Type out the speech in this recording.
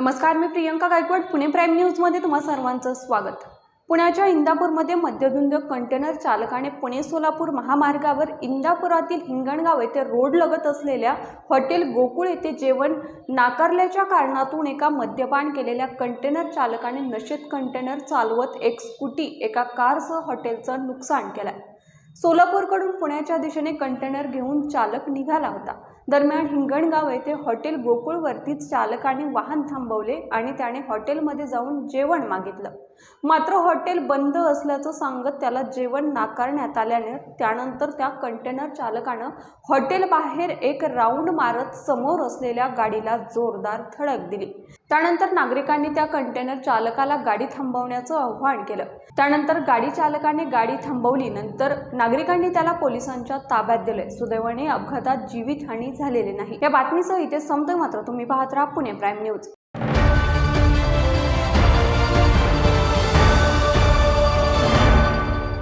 नमस्कार मी प्रियंका गायकवाड पुणे प्राईम न्यूजमध्ये तुम्हा सर्वांचं स्वागत. पुण्याच्या इंदापूरमध्ये मध्यधुंद कंटेनर चालकाने पुणे सोलापूर महामार्गावर इंदापुरातील हिंगणगाव येथे रोड लगत असलेल्या हॉटेल गोकुळ येथे जेवण नाकारल्याच्या कारणातून एका मद्यपान केलेल्या कंटेनर चालकाने नशेत कंटेनर चालवत एक स्कूटी एका कारसह हॉटेलचं नुकसान केलं सोलापूरकडून पुण्याच्या दिशेने कंटेनर घेऊन चालक निघाला होता. दरम्यान हिंगणगाव येथे हॉटेल गोकुळवरतीच चालकाने वाहन थांबवले आणि त्याने हॉटेलमध्ये जाऊन जेवण मागितलं. मात्र हॉटेल बंद असल्याचं सांगत त्याला जेवण नाकारण्यात आल्याने त्यानंतर त्या कंटेनर चालकानं हॉटेल बाहेर एक राऊंड मारत समोर असलेल्या गाडीला जोरदार धडक दिली. त्यानंतर नागरिकांनी त्या कंटेनर चालकाला गाडी थांबवण्याचं आव्हान केलं. त्यानंतर गाडी चालकाने गाडी थांबवली नंतर नागरिकांनी त्याला पोलिसांच्या ताब्यात दिले सुदैवाने अपघातात जीवितहानी झालेली नाही. या बातमीसह इथे संपतं मात्र. तुम्ही पाहत राहा पुणे प्राईम न्यूज.